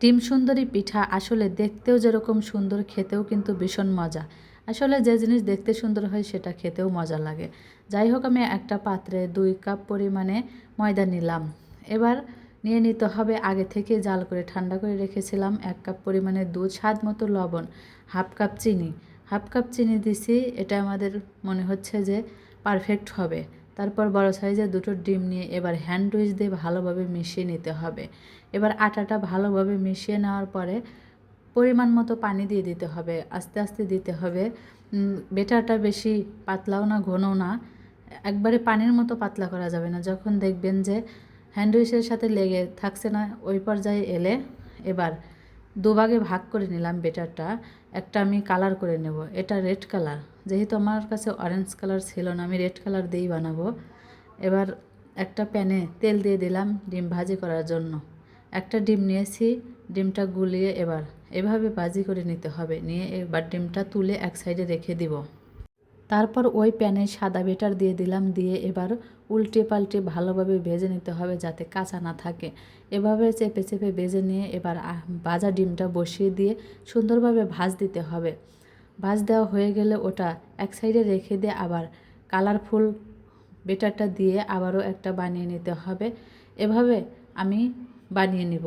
ডিম সুন্দরী পিঠা আসলে দেখতেও যেরকম সুন্দর, খেতেও কিন্তু ভীষণ মজা। আসলে যে জিনিস দেখতে সুন্দর হয় সেটা খেতেও মজা লাগে। যাই হোক, আমি একটা পাত্রে দুই কাপ পরিমাণে ময়দা নিলাম। এবার নিয়ে নিতে হবে আগে থেকে জাল করে ঠান্ডা করে রেখেছিলাম এক কাপ পরিমাণে দুধ, স্বাদ মতো লবণ, হাফ কাপ চিনি। হাফ কাপ চিনি দিছি, এটা আমাদের মনে হচ্ছে যে পারফেক্ট হবে। তারপর বড় সাইজের দুটো ডিম নিয়ে এবার হ্যান্ড উইচ দিয়ে ভালোভাবে মিশিয়ে নিতে হবে। এবার আটাটা ভালোভাবে মিশিয়ে নেওয়ার পরে পরিমাণ মতো পানি দিয়ে দিতে হবে। আস্তে আস্তে দিতে হবে। বেটারটা বেশি পাতলাও না, ঘনও না। একবারে পানির মতো পাতলা করা যাবে না। যখন দেখবেন যে হ্যান্ডউইচের সাথে লেগে থাকছে না, ওই পর্যায়ে এলে এবার দুভাগে ভাগ করে নিলাম বেটারটা। একটা আমি কালার করে নেব। এটা রেড কালার যেহেতু আমার কাছে অরেঞ্জ কালার ছিল না, আমি রেড কালার দিয়েই বানাবো। এবার একটা প্যানে তেল দিয়ে দিলাম ডিম ভাজি করার জন্য। একটা ডিম নিয়েছি, ডিমটা গুলিয়ে এবার। এভাবে ভাজি করে নিতে হবে। নিয়ে এবার ডিমটা তুলে এক সাইডে রেখে দিব। তারপর ওই প্যানে সাদা বেটার দিয়ে দিলাম, দিয়ে এবার উল্টে পাল্টে ভালোভাবে ভেজে নিতে হবে যাতে কাঁচা না থাকে। এভাবে চেপে চেপে ভেজে নিয়ে এবার ভাজা ডিমটা বসিয়ে দিয়ে সুন্দরভাবে ভাজ দিতে হবে। ভাজ দেওয়া হয়ে গেলে ওটা এক সাইডে রেখে দিয়ে আবার কালারফুল বেটারটা দিয়ে আবারও একটা বানিয়ে নিতে হবে। এভাবে আমি বানিয়ে নিব।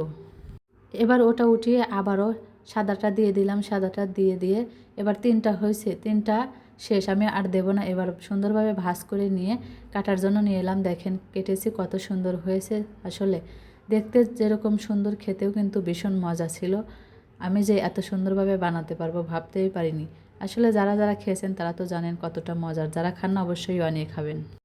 এবার ওটা উঠিয়ে আবারও সাদাটা দিয়ে দিলাম, সাদাটা দিয়ে দিয়ে এবার তিনটা হয়েছে, তিনটা শেষ। আমি আর দেবো না, এবার সুন্দরভাবে ভাজ করে নিয়ে কাটার জন্য নিয়ে এলাম। দেখেন, কেটেছি কত সুন্দর হয়েছে আসলে। দেখতে যেরকম সুন্দর, খেতেও কিন্তু ভীষণ মজা ছিল। আমি যে এত সুন্দরভাবে বানাতে পারব ভাবতেই পারিনি। আসলে যারা যারা খেয়েছেন তারা তো জানেন কতটা মজার। যারা খান না অবশ্যই বানিয়ে খাবেন।